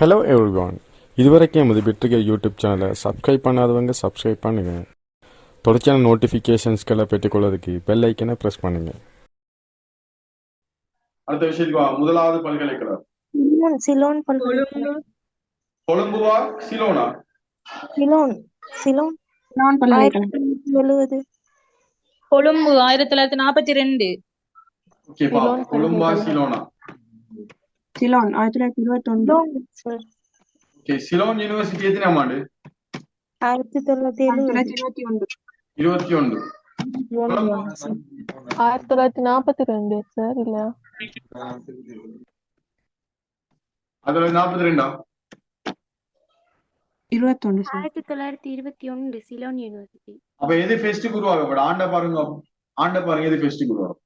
Hello everyone இதுவரைக்கும் எமது வெற்றிகை யூடியூப் சேனலை சப்ஸ்கிரைப் பண்ணாதவங்க சப்ஸ்கிரைப் பண்ணுங்க. தொடர்ச்சியான நோட்டிஃபிகேஷன்ஸ்களை பெற்றுக்கொள்வதற்கு பெல் ஐக்கனை ப்ரெஸ் பண்ணுங்க. அடுத்த விஷயத்துக்கு வா. முதலாவது பல்கலைக்கழகம். சிலோன் சிலோன் பல்கலைக்கழகம். கொழும்புவா சிலோனா? சிலோன் சிலோன். சிலோன் பல்கலைக்கழகம். ஆயிரத்தி எழுவது. கொழும்பு ஆயிரத்தி தொள்ளாயிரத்தி நாற்பத்தி ரெண்டு. ஓகேப்பா கொழும்பா. சிலோனா? சிலோன் ஆயிரத்தி தொள்ளாயிரத்தி இருபத்தி ஒன்று Ceylon sir okay Ceylon university எத்தனை ஆண்டு ஆயிரத்தி தொள்ளாயிரத்தி இருபத்தி ஒன்று இருபத்தி ஒன்று ஆயிரத்தி தொள்ளாயிரத்தி நாற்பத்தி ரெண்டு சார் இல்ல அதுல நாற்பத்தி ரெண்டா இருபத்தி ஒன்று சார் ஆயிரத்தி தொள்ளாயிரத்தி இருபத்தி ஒன்று சிலோன் யூனிவர்சிட்டி அப்ப எது ஃபெஸ்ட்டுக்கு உருவாக்கப்பட ஆண்ட பாருங்க ஆண்ட பாருங்க எது ஃபெஸ்ட்டுக்கு உருவாகும்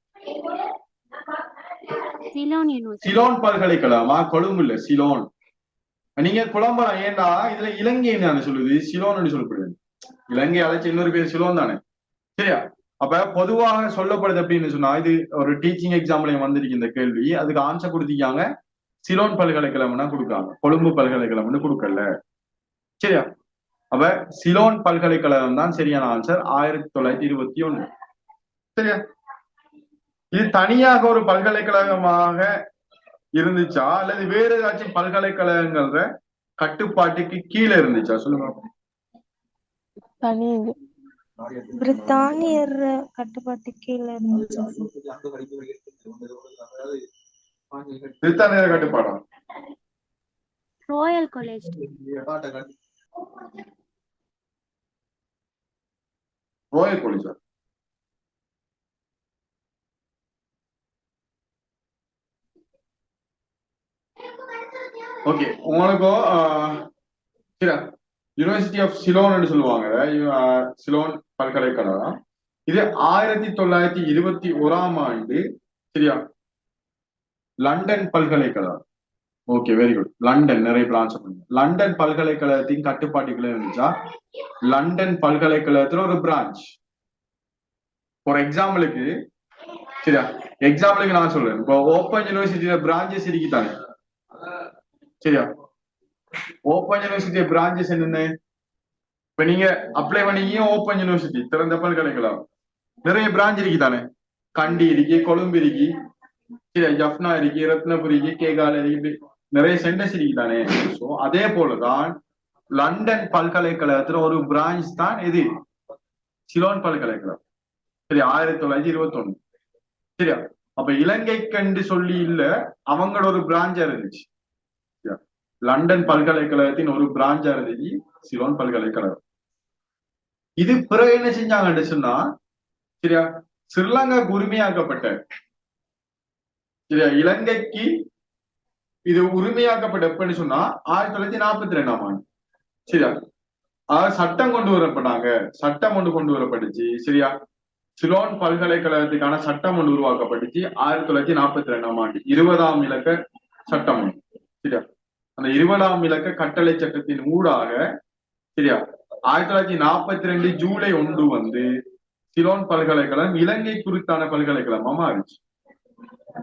சிலோன் பல்கலைக்கழகமா? கொழும்பு இல்ல சிலோன். நீங்க குழம்பரம் ஏன்டா இதுல இலங்கை தானே சொல்லுது? சிலோன்னு சொல்லப்படுது இலங்கை அழைச்ச இன்னொரு பேர் சிலோன் தானே. சரியா? அப்ப பொதுவாக சொல்லப்படுது அப்படின்னு சொன்னா இது ஒரு டீச்சிங் எக்ஸாம்லயும் வந்திருக்கு இந்த கேள்வி. அதுக்கு ஆன்சர் கொடுத்திருக்காங்க. சிலோன் பல்கலைக்கழகம்னா கொடுக்காங்க கொழும்பு பல்கலைக்கழகம்னு கொடுக்கல. சரியா? அப்ப சிலோன் பல்கலைக்கழகம் தான் சரியான ஆன்சர் ஆயிரத்தி தொள்ளாயிரத்தி இருபத்தி ஒண்ணு சரியா? இது தனியாக ஒரு பல்கலைக்கழகமாக இருந்துச்சா? அல்லது வேற ஏதாச்சும் பல்கலைக்கழகங்கள கட்டுப்பாட்டுக்கு கீழே இருந்துச்சா? சொல்லுங்க பிரித்தானியர் கட்டுப்பாட்டு கீழே இருந்துச்சு? பிரித்தானிய கட்டுப்பாடா? ராயல் காலேஜ் ரோயல் காலேஜா ஓகே உங்களுக்கும் ஆஹ், யூனிவர்சிட்டி ஆஃப் சிலோன் சொல்லுவாங்க. சிலோன் பல்கலைக்கழகம். இது ஆயிரத்தி தொள்ளாயிரத்தி இருபத்தி ஓராம் ஆண்டு சரியா? லண்டன் பல்கலைக்கழகம். ஓகே வெரி குட் லண்டன் நிறைய பிளான்ஸ் பண்ணுங்க லண்டன் பல்கலைக்கழகத்தின் கட்டுப்பாட்டுகளை இருந்துச்சா? லண்டன் பல்கலைக்கழகத்துல ஒரு பிரான்ச் ஃபார் எக்ஸாம்பிளுக்கு சரியா எக்ஸாம்பிளுக்கு நான் சொல்றேன். இப்போ ஓப்பன் யூனிவர்சிட்டியில பிரான்ச்சஸ் இருக்குதானே சரியா ஓப்பன் யூனிவர்சிட்டி பிரான்ச்சஸ் என்னென்ன இப்ப நீங்க அப்ளை பண்ணீங்க ஓப்பன் யூனிவர்சிட்டி திறந்த பல்கலைக்கழகம் நிறைய பிரான்ச் இருக்குதானே கண்டி இருக்கு கொழும்பு இருக்கு சரியா ஜஃப்னா இருக்கு ரத்னபுரி இருக்கு கேகால இருக்கு நிறைய சென்டர்ஸ் இருக்குதானே சோ அதே போலதான் லண்டன் பல்கலைக்கழகத்துல ஒரு பிரான்ச் தான் இது சிலோன் பல்கலைக்கழகம் சரி ஆயிரத்தி தொள்ளாயிரத்தி இருபத்தி ஒண்ணு சரியா? அப்ப இலங்கை கண்டு சொல்லி இல்ல அவங்களோட ஒரு பிரான்ச்சா இருந்துச்சு. லண்டன் பல்கலைக்கழகத்தின் ஒரு பிரான்ச்சா இருந்துச்சு சிலோன் பல்கலைக்கழகம். இது பிறகு என்ன செஞ்சாங்கன்னு சொன்னா சரியா? ஸ்ரீலங்காக்கு உரிமையாக்கப்பட்ட சரியா? இலங்கைக்கு இது உரிமையாக்கப்பட்ட எப்பன்னு சொன்னா ஆயிரத்தி தொள்ளாயிரத்தி நாற்பத்தி ரெண்டாம் ஆண்டு. சரியா? அதாவது சட்டம் கொண்டு வரப்பட்டாங்க. சட்டம் ஒன்று கொண்டு வரப்பட்டுச்சு சரியா? சிலோன் பல்கலைக்கழகத்துக்கான சட்டம் ஒன்று உருவாக்கப்பட்டுச்சு. ஆயிரத்தி தொள்ளாயிரத்தி நாற்பத்தி ரெண்டாம் ஆண்டு இருபதாம் இலக்க சட்டம் சரியா? அந்த இருபதாம் இலக்க கட்டளை சட்டத்தின் ஊடாக சரியா? ஆயிரத்தி தொள்ளாயிரத்தி நாற்பத்தி ரெண்டு ஜூலை ஒன்று வந்து சிலோன் பல்கலைக்கழகம் இலங்கை குறித்தான பல்கலைக்கழகமா மாறிச்சு.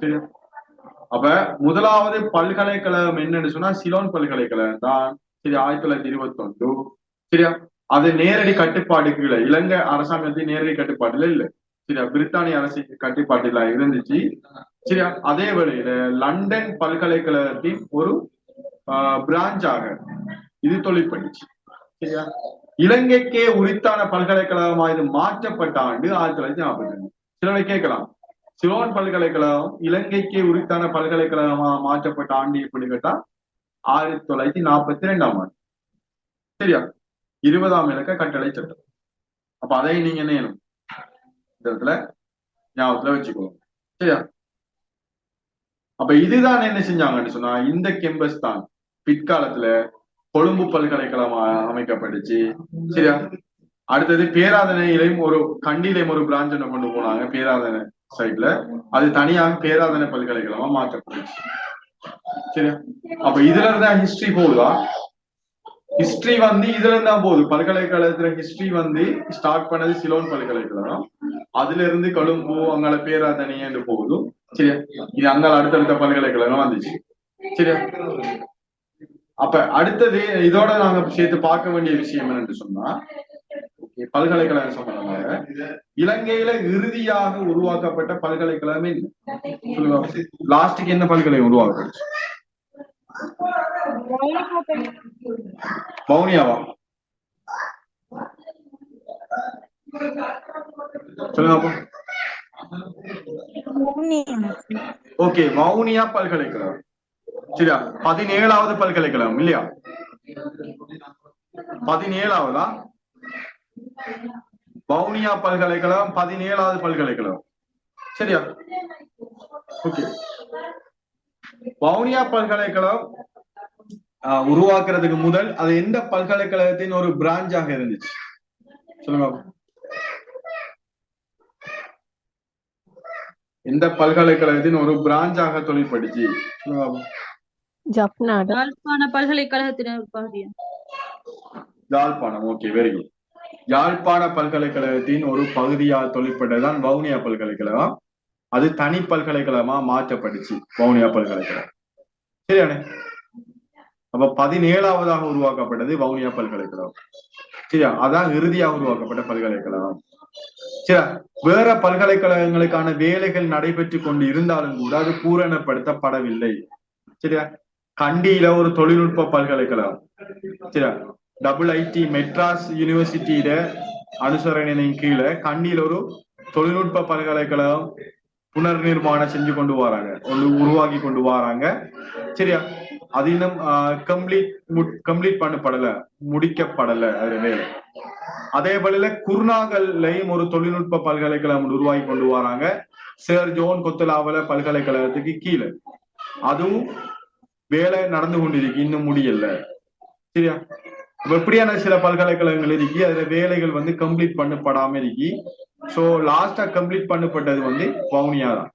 சரியா? அப்ப முதலாவது பல்கலைக்கழகம் என்னன்னு சொன்னா சிலோன் பல்கலைக்கழகம் தான். சரி ஆயிரத்தி தொள்ளாயிரத்தி இருபத்தி ஒன்று சரியா? அது நேரடி கட்டுப்பாடுக்கு இல்லை. இலங்கை அரசாங்கத்தின் நேரடி கட்டுப்பாட்டுல இல்ல. சரியா? பிரித்தானிய அரசு கட்டுப்பாட்டுல இருந்துச்சு. சரியா? அதே வேளையில லண்டன் பல்கலைக்கழகத்தின் ஒரு பிரான்ச்சாக இது தொழிற்பட்டுச்சு சரியா? இலங்கைக்கே உரித்தான பல்கலைக்கழகமா இது மாற்றப்பட்ட ஆண்டு ஆயிரத்தி தொள்ளாயிரத்தி நாற்பத்தி ரெண்டு. சிலரை கேட்கலாம். சிலோன் பல்கலைக்கழகம் இலங்கைக்கே உரித்தான பல்கலைக்கழகமா மாற்றப்பட்ட ஆண்டு எப்படி கேட்டா ஆயிரத்தி தொள்ளாயிரத்தி நாற்பத்தி ரெண்டாம் ஆண்டு. சரியா? இருபதாம் இலக்க கட்டளை சட்டம். அப்ப அதை நீங்க என்ன செய்யணும்? இந்த இடத்துல ஞாபகத்துல வச்சுக்கோங்க. சரியா? அப்ப இதுதான் என்ன செஞ்சாங்கன்னு சொன்னா இந்த கெம்பஸ் தான் பிற்காலத்துல கொழும்பு பல்கலைக்கழகம் அமைக்கப்பட்டுச்சு. சரியா? அடுத்தது பேராதனையிலையும் ஒரு கண்டிலையும் ஒரு பிரான்ச் ஒன்று கொண்டு போனாங்க பேராதனை சைட்ல அது தனியாக பேராதனை பல்கலைக்கழகமா மாற்றப்பட்டுச்சு. சரியா? அப்ப இதுல இருந்தா ஹிஸ்டரி போகுதா? ஹிஸ்டரி வந்து இதுல இருந்தா போகுது. பல்கலைக்கழகத்துல ஹிஸ்டரி வந்து ஸ்டார்ட் பண்ணது சிலோன் பல்கலைக்கழகம். அதுல இருந்து கொழும்பு அங்கால பேராதனை என்று போகுது. சரியா? இது அங்கால அடுத்தடுத்த பல்கலைக்கழகம் வந்துச்சு. சரியா? அப்ப அடுத்தது இதோட நாங்க சேர்த்து பார்க்க வேண்டிய விஷயம் என்னன்னு சொன்னா பல்கலைக்கழகம் சம்பந்தமாக இலங்கையில இறுதியாக உருவாக்கப்பட்ட பல்கலைக்கழகம் என்ன லாஸ்டுக்கு என்ன பல்கலைக்கழகம் உருவாக்கப்பட்டுச்சு? மௌனியாவா? சொல்லுங்க ஓகே வவுனியா பல்கலைக்கழகம். சரியா? பதினேழாவது பல்கலைக்கழகம் இல்லையா? பதினேழாவதா? வவுனியா பல்கலைக்கழகம் பதினேழாவது பல்கலைக்கழகம். சரியா? ஓகே. வவுனியா பல்கலைக்கழகம் உருவாக்குறதுக்கு முதல் அது எந்த பல்கலைக்கழகத்தின் ஒரு பிரான்ச்சாக இருந்துச்சு? சொல்லுங்க. எந்த பல்கலைக்கழகத்தின் ஒரு பிரான்ச்சாக தொழில் படிச்சு சொல்லுங்க பல்கலைக்கழகத்தின் யாழ்ப்பாணம் ஓகே வெரி குட் யாழ்ப்பாண பல்கலைக்கழகத்தின் ஒரு பகுதியா தொழிற்பட்டதுதான் வவுனியா பல்கலைக்கழகம். அது தனி பல்கலைக்கழகமா மாற்றப்பட்டுச்சு வவுனியா பல்கலைக்கழகம். சரியானே அப்ப பதினேழாவதாக உருவாக்கப்பட்டது வவுனியா பல்கலைக்கழகம். சரியா? அதான் இறுதியாக உருவாக்கப்பட்ட பல்கலைக்கழகம். சரியா? வேற பல்கலைக்கழகங்களுக்கான வேலைகள் நடைபெற்று கொண்டு இருந்தாலும் கூட அது பூரணப்படுத்தப்படவில்லை. சரியா? கண்டியில ஒரு தொழில்நுட்ப பல்கலைக்கழகம். சரியா? டபுள் ஐடி மெட்ராஸ் யூனிவர்சிட்டியில அனுசரணையின் கீழே கண்டியில ஒரு தொழில்நுட்ப பல்கலைக்கழகம் புனர் நிர்மாணம் செஞ்சு கொண்டு வராங்க. ஒன்று உருவாக்கி கொண்டு வராங்க. சரியா? அது இன்னும் கம்ப்ளீட் கம்ப்ளீட் பண்ணப்படல. முடிக்கப்படல அது வேலை அதே போல குருநாகல்லையும் ஒரு தொழில்நுட்ப பல்கலைக்கழகம் உருவாக்கி கொண்டு வராங்க. சேர் ஜோன் கொத்தலாவல பல்கலைக்கழகத்துக்கு கீழே. அதுவும் வேலை நடந்து கொண்டிருக்கு. இன்னும் முடியல. சரியா? எப்படியான சில பல்கலைக்கழகங்கள் இருக்கு. அதுல வேலைகள் வந்து கம்ப்ளீட் பண்ணப்படாம இருக்கு. சோ லாஸ்டா கம்ப்ளீட் பண்ணப்பட்டது வந்து வவுனியா தான்.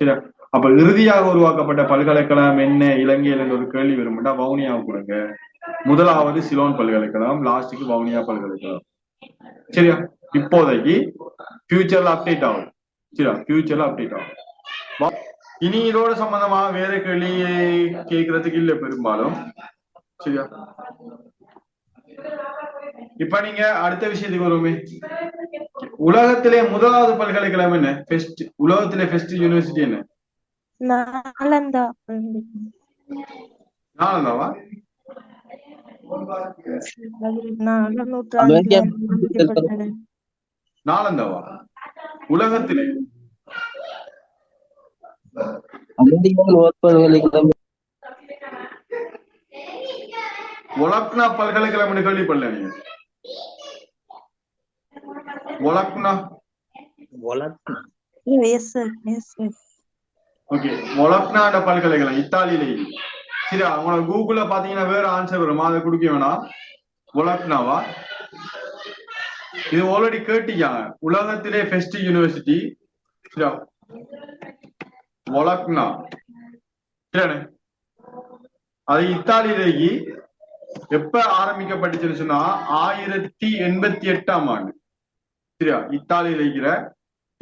சரியா அப்ப இறுதியாக உருவாக்கப்பட்ட பல்கலைக்கழகம் என்ன? இலங்கையில் என்ற ஒரு கேள்வி வரும்டா வவுனியாவை கொடுங்க? முதலாவது சிலோன் பல்கலைக்கழகம் லாஸ்டுக்கு வவுனியா பல்கலைக்கழகம். சரியா இப்போதைக்கு ஃபியூச்சர்ல அப்டேட் ஆகும் சரியா ஃபியூச்சர்ல அப்டேட் ஆகும் இனி இதோட சம்பந்தமா வேற கேள்வி கேட்கறதுக்கு இல்ல பெரும்பாலும். சரியா இப்ப நீங்க அடுத்த விஷயத்துக்கு வருவோமே. உலகத்திலே முதலாவது பல்கலைக்கழகம் என்ன? ஃபெஸ்ட் உலகத்திலே ஃபெஸ்ட் யூனிவர்சிட்டி என்ன? நாலந்தா. நாலந்தாவா. நாலந்தாவா? உலகத்திலே. அமெரிக்காவில் ஓர் பல்கலைக்கழகம் ஒலக்னா பல்கலைக்கழகம் கேள்விப்படல நீங்க ஒலக்னா. ஓகே ஒலக்னாட பல்கலைக்கழகம் இத்தாலியில. இருக்கு சரி உங்களோட கூகுள்ல பாத்தீங்கன்னா வேற ஆன்சர் வரும். அதை கொடுக்க வேணாம். ஒலக்னாவா? இது ஆல்ரெடி கேட்டீங்க உலகத்திலே ஃபெஸ்ட் யூனிவர்சிட்டி ஒலக்னா. அது இத்தாலியிலேக்கு எப்ப ஆரம்பிக்கப்பட்டுச்சுன்னு சொன்னா ஆயிரத்தி எண்பத்தி எட்டாம் ஆண்டு. சரியா? இத்தாலியில இருக்கிற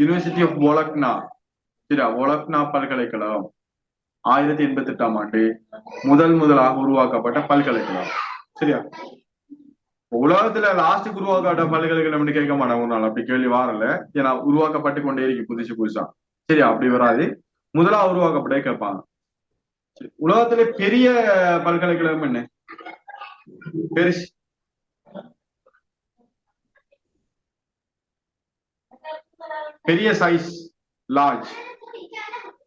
யூனிவர்சிட்டி ஆஃப் ஒலக்னா சரியா? ஒலக்னா பல்கலைக்கழகம். ஆயிரத்தி எண்பத்தி எட்டாம் ஆண்டு முதல் முதலாக உருவாக்கப்பட்ட பல்கலைக்கழகம். சரியா? உலகத்துல லாஸ்ட் உருவாக்கப்பட்ட பல்கலைக்கழகம் கேட்க மாட்டாங்க ஒரு நாள் அப்படி கேள்வி வரல. ஏன்னா உருவாக்கப்பட்டு கொண்டே இருக்கு புதுசு புதுசா. சரியா? அப்படி வராது. முதலா உருவாக்கப்பட்டே கேட்பாங்க. உலகத்துல பெரிய பல்கலைக்கழகம் என்ன? பெருசு பெரிய சைஸ் லார்ஜ்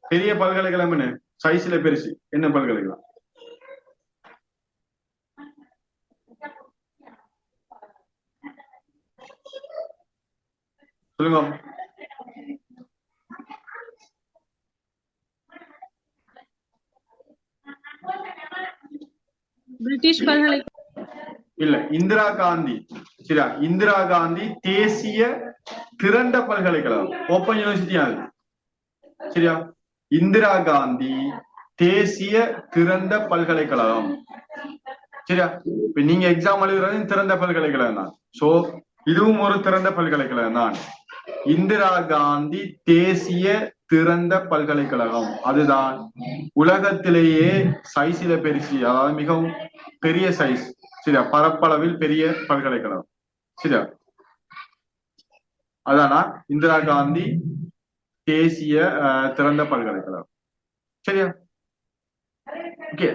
பெரிய பல்கலைக்கழகம் என்ன? சைஸ்ல பெருசு. என்ன பல்கலைக்கழகம் சொல்லுங்க பிரிட்டிஷ் பல்கலை இல்ல இந்திரா காந்தி. சரியா? இந்திரா காந்தி தேசிய திரண்ட பல்கலைக்கழகம் ஓப்பன் யூனிவர்சிட்டி அது? சரியா? இந்திரா காந்தி தேசிய திறந்த பல்கலைக்கழகம். சரியா? இப்ப நீங்க எக்ஸாம் எழுதுறது திறந்த பல்கலைக்கழகம் தான். சோ இதுவும் ஒரு திறந்த பல்கலைக்கழகம் தான். இந்திரா காந்தி தேசிய திறந்த பல்கலைக்கழகம். அதுதான் உலகத்திலேயே சைஸ்ல பெருசு. அதாவது மிகவும் பெரிய சைஸ் சரியா? பரப்பளவில் பெரிய பல்கலைக்கழகம். சரியா? அதானா? இந்திரா காந்தி தேசிய திறந்த பல்கலைக்கழகம். சரியா? ஓகே.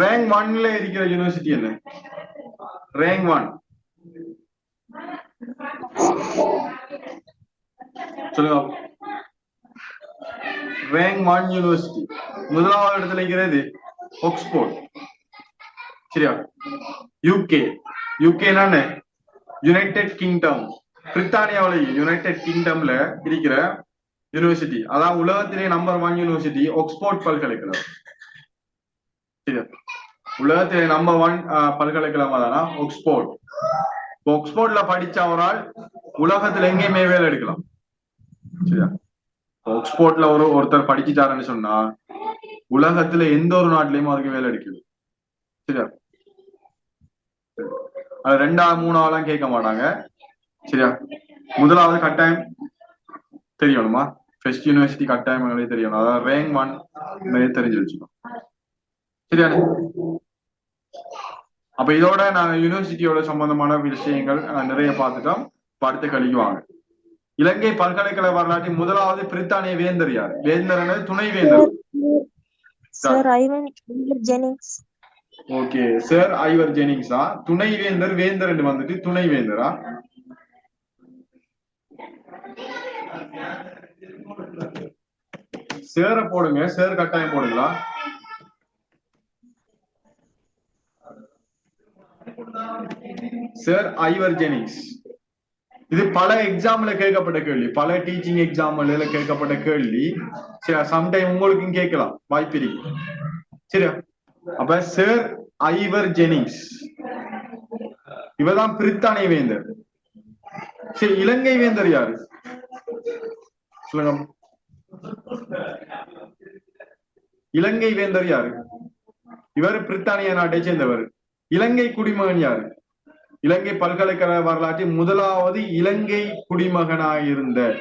ரேங்க் ஒன்ல இருக்கிற யூனிவர்சிட்டி என்ன? ரேங்க் ஒன் சொல்லுங்க. ரேங்க் ஒன் யூனிவர்சிட்டி முதலாவது இடத்துல இருக்கிறது ஒக்ஸ்போர்ட் சரியா? யூகே யூகேனான யுனைடெட் கிங்டம் பிரித்தானியாவில் யுனைடெட் கிங்டம்ல இருக்கிற யூனிவர்சிட்டி அதான் உலகத்திலே நம்பர் ஒன் யூனிவர்சிட்டி ஆக்ஸ்போர்ட் பல்கலைக்கழகம். சரியா? உலகத்திலே நம்பர் ஒன் பல்கலைக்கழகம் தானா? ஆக்ஸ்போர்ட் ஆக்ஸ்போர்ட்ல படிச்ச ஒரு ஆள் உலகத்துல எங்கேயுமே வேலை எடுக்கலாம். சரியா? ஆக்ஸ்போர்ட்ல ஒரு ஒருத்தர் படிச்சுட்டாருன்னு சொன்னா உலகத்துல எந்த ஒரு நாட்டிலயும் அவருக்கு வேலை எடுக்கல. சரியா? அது ரெண்டாவது ஆளாம் கேட்க மாட்டாங்க. சரியா? முதலாவது கட்டாயம் தெரியணுமா? ஃபெஸ்ட் யூனிவர்சிட்டி கட்டாயம் எங்களுக்கு தெரியணும். அதாவது ரேங்க் ஒன் தெரிஞ்சு வச்சுக்கணும். சரியா? அப்ப இதோட நாங்க யூனிவர்சிட்டியோட சம்பந்தமான விஷயங்கள் நிறைய பார்த்துட்டோம். படுத்து கழிக்குவாங்க இலங்கை பல்கலைக்கழக வரலாற்றின் முதலாவது பிரித்தானிய வேந்தர் யார்? வேந்தர் துணை வேந்தர். ஓகே சார் ஐவர் ஜெனிங்ஸா துணை வேந்தர் வேந்தர் வந்துட்டு துணை வேந்தரா சேர போடுங்க. சேர் கட்டாயம் போடுங்களா? சார் ஐவர் ஜெனிங்ஸ் இது பல எக்ஸாம்ல கேட்கப்பட்ட கேள்வி. பல டீச்சிங் எக்ஸாம்ல கேட்கப்பட்ட கேள்வி. சம்டைம் உங்களுக்கும் கேட்கலாம். வாய்ப்பு இருக்கு. சரியா? அப்ப சார் ஐவர் ஜெனிங்ஸ் இவர்தான் பிரித்தானிய வேந்தர். சரி இலங்கை வேந்தர் யாரு? சொல்லுங்க. இலங்கை வேந்தர் யாரு? இவர் பிரித்தானிய நாட்டை சேர்ந்தவர். இலங்கை குடிமகன் யாரு? இலங்கை பல்கலைக்கழக வரலாற்றில் முதலாவது இலங்கை குடிமகனாயிருந்த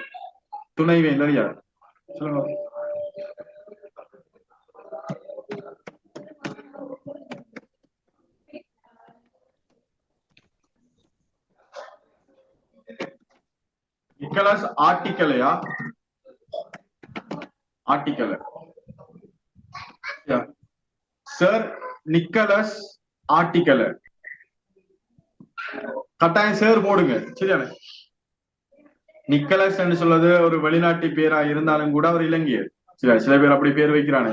துணைவேந்தர் யார்? சொல்லுங்க. நிக்கலஸ் ஆர்டிக்கலையா ஆர்டிக்கல் சார் நிக்கலஸ் ஆர்டிக்கல் கட்டாயம் சேர் போடுங்க. சரியானே நிக்கலஸ் என்று சொல்றது ஒரு வெளிநாட்டு பேரா இருந்தாலும் கூட அவர் இலங்கையர். சில சில பேர் அப்படி பேர் வைக்கிறானே.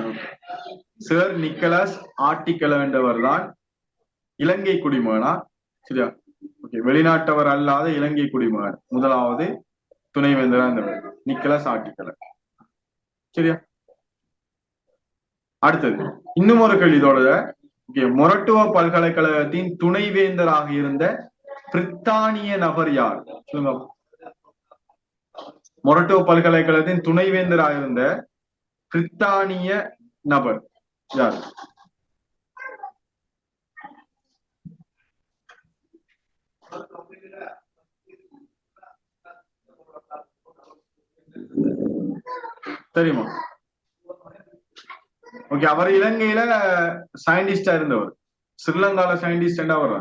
சார் நிக்கலஸ் ஆர்டிக்கல என்றவர் தான் இலங்கை குடிமகனா? சரியா? ஓகே வெளிநாட்டவர் அல்லாத இலங்கை குடிமகன். முதலாவது துணைவேந்தரா இருந்தவர் நிக்கலஸ் ஆர்டிக்கல சரியா? அடுத்தது இன்னும் ஒரு கேள்விதோட மொரட்டுவ பல்கலைக்கழகத்தின் துணைவேந்தராக இருந்த பிரித்தானிய நபர் யார்? சொல்லுங்க. மொரட்டுவ பல்கலைக்கழகத்தின் துணைவேந்தராக இருந்த பிரித்தானிய நபர் யார்? தெரியுமா? ஓகே அவர் இலங்கையில சயின்டிஸ்டா இருந்தவர். ஸ்ரீலங்கால சயின்டிஸ்ட் அவர்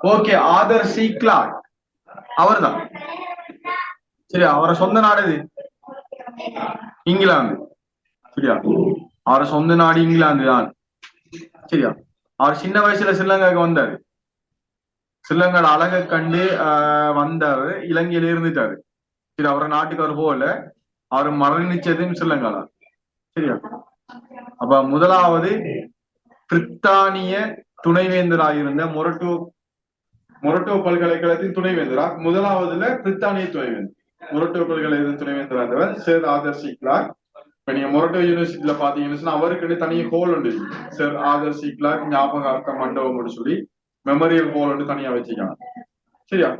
ஓகே ஆதர் சி கிளாக் அவர்தான். சரியா அவரை சொந்த நாடு எது? இங்கிலாந்து. சரியா? அவரை சொந்த நாடு இங்கிலாந்து தான். சரியா? அவர் சின்ன வயசுல ஸ்ரீலங்காவுக்கு வந்தாரு. ஸ்ரீலங்காவோட அழகை கண்டு வந்தாரு. இலங்கையில இருந்துட்டாரு. சரி அவரை நாட்டுக்கு அவர் போகல. அவர் மரணிச்சதும் சொல்லுங்களா சரியா? அப்ப முதலாவது பிரித்தானிய துணைவேந்தராயிருந்த மொரட்டோ மொரட்டோ பல்கலைக்கழகத்தின் துணைவேந்தரா? முதலாவதுல பிரித்தானிய துணைவேந்தர். மொரட்டோ பல்கலைக்கழகத்தின் துணைவேந்தரா இருந்தவர் சேர் ஆதர் சி இப்ப நீங்க மொரட்டோ யூனிவர்சிட்டியில பாத்தீங்கன்னு சொன்னா அவருக்குன்னு தனி ஹோல் உண்டு. சார் ஆதர் சி கிளார்க் ஞாபகார்த்த சொல்லி மெமரியல் ஹோல் தனியா வச்சுக்காங்க சரியா?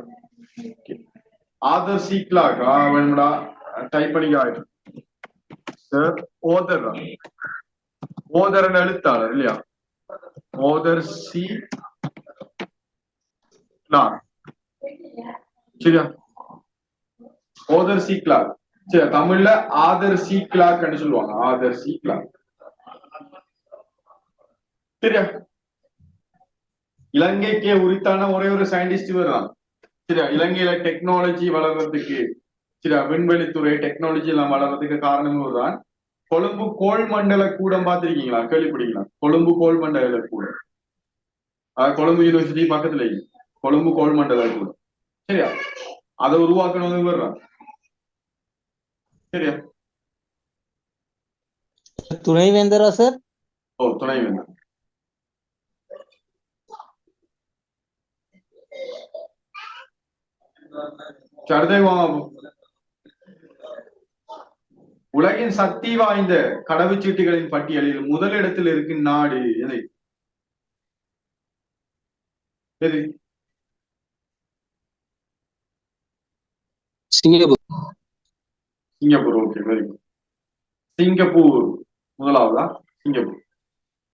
ஆதர் சி வேணும்டா டைப் பண்ணிக்க ஆயிடும் சார் ஓதர் ஓதரன் எழுத்தாளர் இல்லையா? ஓதர் சி கிளார்க் சரியா? ஓதர் சி கிளாக் சரி தமிழ்ல ஆதர் சி கிளாக் சொல்லுவாங்க. ஆதர் சி கிளாக் சரியா? இலங்கைக்கு உரித்தான ஒரே ஒரு சயின்டிஸ்ட் இவர் தான் சரியா இலங்கையில டெக்னாலஜி வளர்றதுக்கு சரியா விண்வெளித்துறை டெக்னாலஜி எல்லாம் வளர்றதுக்கு காரணம் இவர் தான் கொழும்பு கோள் மண்டல கூடம் பார்த்திருக்கீங்களா? கேள்விப்பட்டீங்களா கொழும்பு கோள் மண்டல கூடம். கொழும்பு யூனிவர்சிட்டி பக்கத்துல. கொழும்பு கோள் மண்டல கூடம். சரியா? அதை உருவாக்கணும் இவர் தான் சரியா? துணைவேந்தரா சார்? ஓ துணை வாங்க உலகின் சக்தி வாய்ந்த கடவுச்சீட்டுகளின் பட்டியலில் முதலிடத்தில் இருக்கும் நாடு எது? எது? Singapore. Singapore okay very good Singapore முதலாவதா? சிங்கப்பூர்.